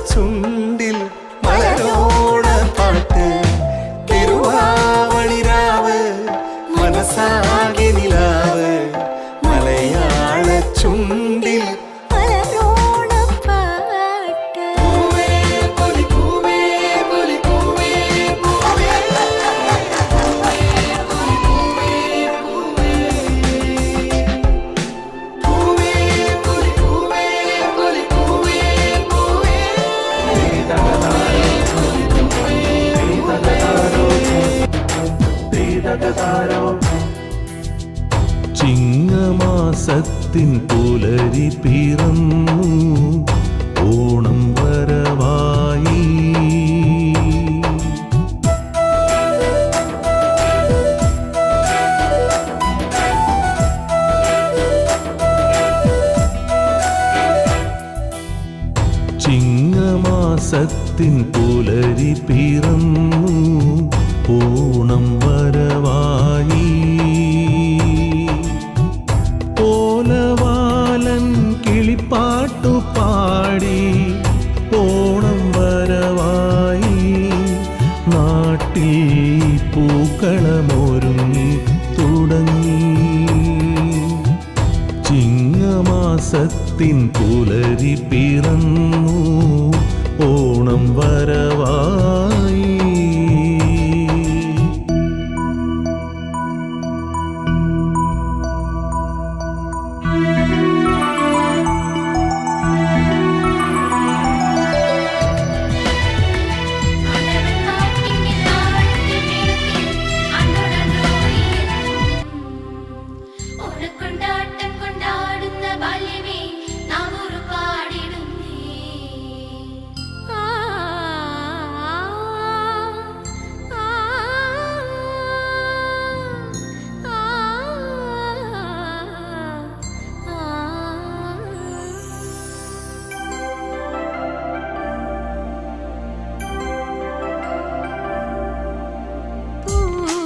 മലയാള ചുണ്ടിൽ മലരോണ പാട്ട് തിരുവാവണിരാവ് മനസ്സാകെ ചിങ്ങമാസത്തിൻ പുലരി പിറന്നു ഓണം വരവായി. ചിങ്ങമാസത്തിൻ പുലരി പിറന്നു ചിങ്ങമാസത്തിൻ പുലരി പിറന്നു. ഓണം വരവായി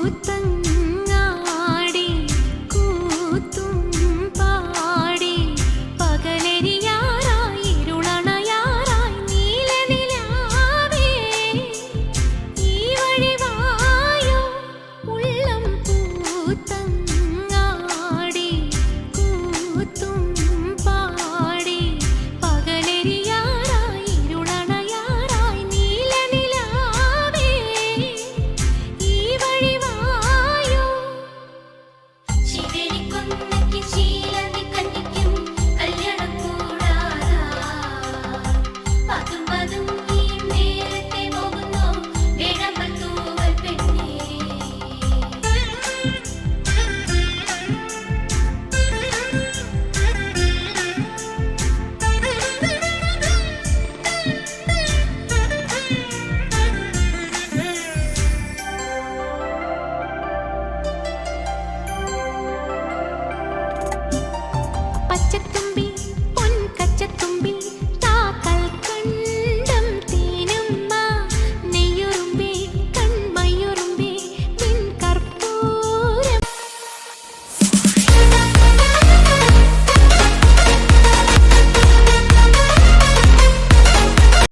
والتنين